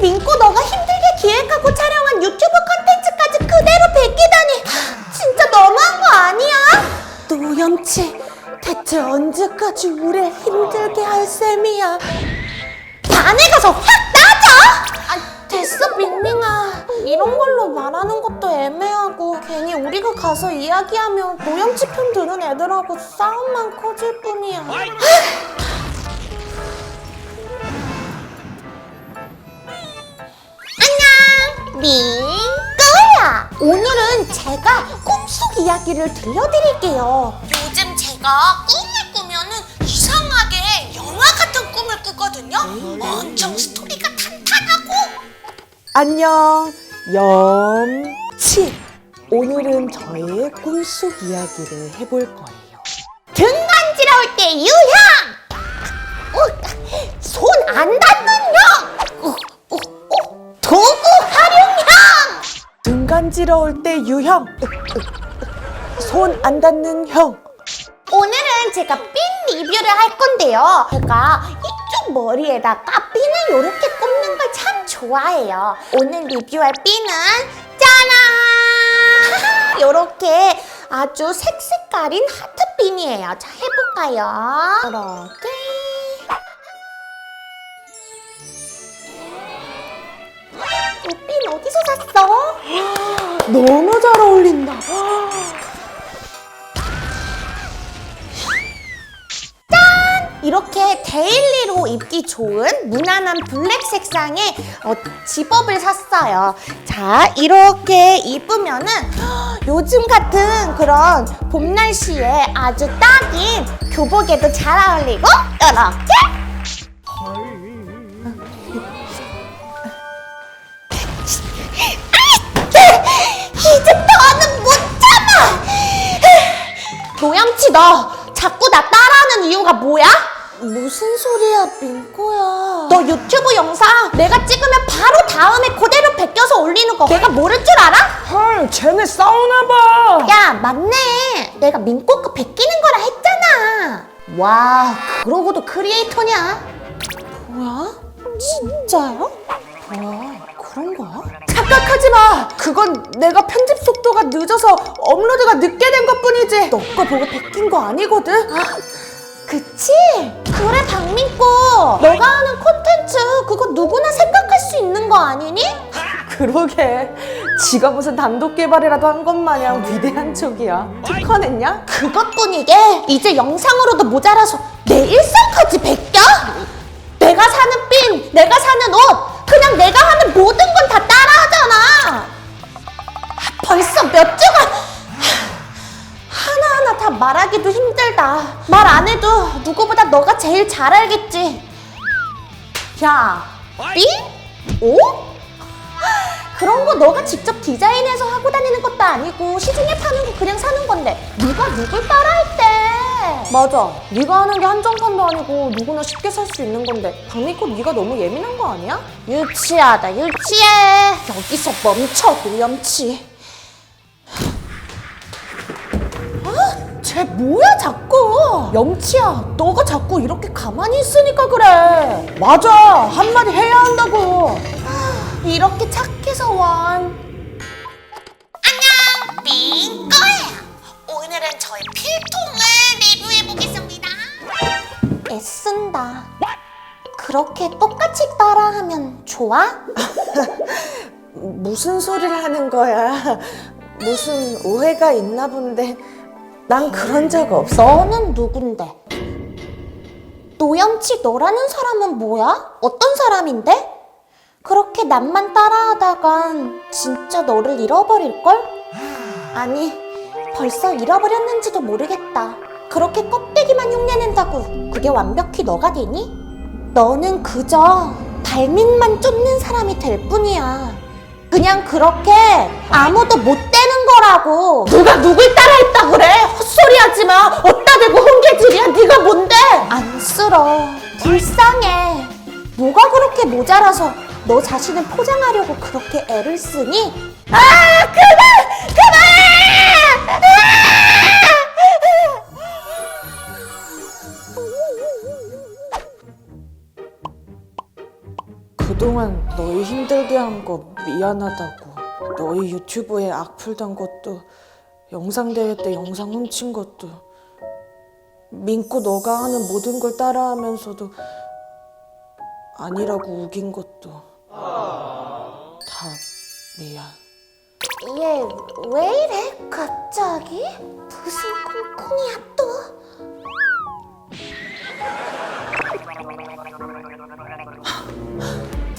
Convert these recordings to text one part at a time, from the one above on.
민코 너가 힘들게 기획하고 촬영한 유튜브 컨텐츠까지 그대로 베끼다니. 진짜 너무한 거 아니야? 노염치 대체 언제까지 우릴 힘들게 할 셈이야? 반에 가서 확 따져! 아, 됐어 밍밍아 이런 걸로 말하는 것도 애매하고 괜히 우리가 가서 이야기하면 노염치 편 드는 애들하고 싸움만 커질 뿐이야 이야기를 들려드릴게요 요즘 제가 꿈을 꾸면은 이상하게 영화 같은 꿈을 꾸거든요 엄청 스토리가 탄탄하고 안녕, 염치. 오늘은 저의 꿈속 이야기를 해볼 거예요. 등 간지러울 때 유형 손 안 닿는 형 어, 어, 어, 도구 활용형 등 간지러울 때 유형. 손 안 닿는 형. 오늘은 제가 핀 리뷰를 할 건데요. 제가 이쪽 머리에다가 핀을 이렇게 꼽는 걸 참 좋아해요. 오늘 리뷰할 핀은 짜란! 이렇게 아주 색색깔인 하트 핀이에요. 자, 해볼까요? 이렇게. 이 핀 어디서 샀어? 너무 잘 어울린다. 이렇게 데일리로 입기 좋은 무난한 블랙 색상의 어, 집업을 샀어요. 자, 이렇게 입으면은 요즘 같은 그런 봄 날씨에 아주 딱인 교복에도 잘 어울리고 이렇게 이제 더는 못 참아! 노염치 너 자꾸 나 따라하는 이유가 뭐야? 무슨 소리야 민코야 너 유튜브 영상 내가 찍으면 바로 다음에 그대로 베껴서 올리는 거 내가 모를 줄 알아? 헐, 쟤네 싸우나 봐. 야 맞네 내가 민코 거 베끼는 거라 했잖아 와 그러고도 크리에이터냐 뭐야? 진짜요? 아 그런 거야? 착각하지 마. 그건 내가 편집 속도가 늦어서 업로드가 늦게 된 것뿐이지. 너 거 보고 베낀 거 아니거든. 그치? 그래 박민코 너가 하는 콘텐츠 그거 누구나 생각할 수 있는 거 아니니? 그러게. 지가 무슨 단독 개발이라도 한 것 마냥 위대한 척이야. 특허 냈냐? 그것뿐 이게 이제 영상으로도 모자라서 내 일상까지 베껴? 내가 사는 핀, 내가 사는 옷 그냥 내가 하는 모든 건 다 따라하잖아 벌써 몇 주간 다 말하기도 힘들다 말 안 해도 누구보다 너가 제일 잘 알겠지 야, 핀? 옷? 그런 거 너가 직접 디자인해서 하고 다니는 것도 아니고 시중에 파는 거 그냥 사는 건데 누가 누굴 따라할 때 맞아. 네가 하는 게 한정판도 아니고 누구나 쉽게 살 수 있는 건데 박미코 네가 너무 예민한 거 아니야? 유치하다 유치해 여기서 멈춰 노염치 쟤 뭐야 자꾸? 염치야, 너가 자꾸 이렇게 가만히 있으니까 그래. 맞아, 한마디 해야 한다고. 이렇게 착해서 원 안녕 빙거예요 오늘은 저의 필통을 리뷰해 보겠습니다 애쓴다 그렇게 똑같이 따라하면 좋아? 무슨 소리를 하는 거야? 무슨 오해가 있나 본데. 난 그런 적 없어. 너는 누군데? 노염치 너라는 사람은 뭐야? 어떤 사람인데? 그렇게 남만 따라하다간 진짜 너를 잃어버릴걸? 아니, 벌써 잃어버렸는지도 모르겠다. 그렇게 껍데기만 흉내낸다고 그게 완벽히 너가 되니? 너는 그저 발밑만 쫓는 사람이 될 뿐이야. 그냥 그렇게 아무도 못 되는 거라고. 누가 누굴 그렇게 모자라서 너 자신을 포장하려고 그렇게 애를 쓰니? 아, 그만! 그만! 그동안 너희 힘들게 한 거 미안하다고. 너희 유튜브에 악플 단 것도, 영상 대회 때 영상 훔친 것도, 민고 너가 하는 모든 걸 따라하면서도 아니라고 우긴 것도 다 미안. 얘 왜 이래 갑자기? 무슨 콩콩이야 또?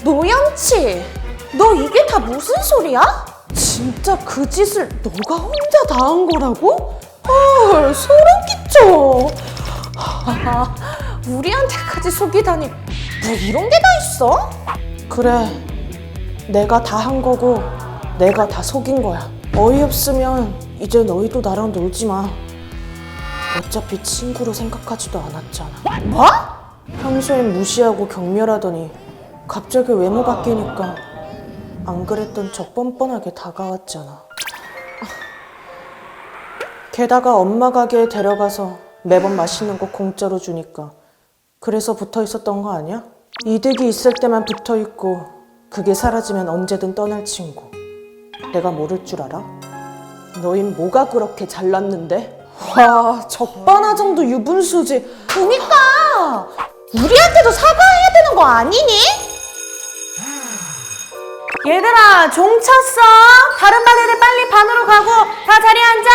노영치, 너 이게 다 무슨 소리야? 진짜 그 짓을 너가 혼자 다 한 거라고? 헐, 소름 끼쳐. 아, 우리한테까지 속이다니 뭐 이런 게 다 있어? 그래, 내가 다 한 거고, 내가 다 속인 거야. 어이없으면 이제 너희도 나랑 놀지 마. 어차피 친구로 생각하지도 않았잖아. 뭐? 평소엔 무시하고 경멸하더니 갑자기 외모 바뀌니까 안 그랬던 척 뻔뻔하게 다가왔잖아. 게다가 엄마 가게에 데려가서 매번 맛있는 거 공짜로 주니까 그래서 붙어 있었던 거 아니야? 이득이 있을 때만 붙어 있고 그게 사라지면 언제든 떠날 친구. 내가 모를 줄 알아? 너흰 뭐가 그렇게 잘났는데? 와, 적반하장도 유분수지. 그니까 우리한테도 사과해야 되는 거 아니니? 얘들아, 종 쳤어. 다른 반 애들 빨리 반으로 가고 다 자리에 앉아.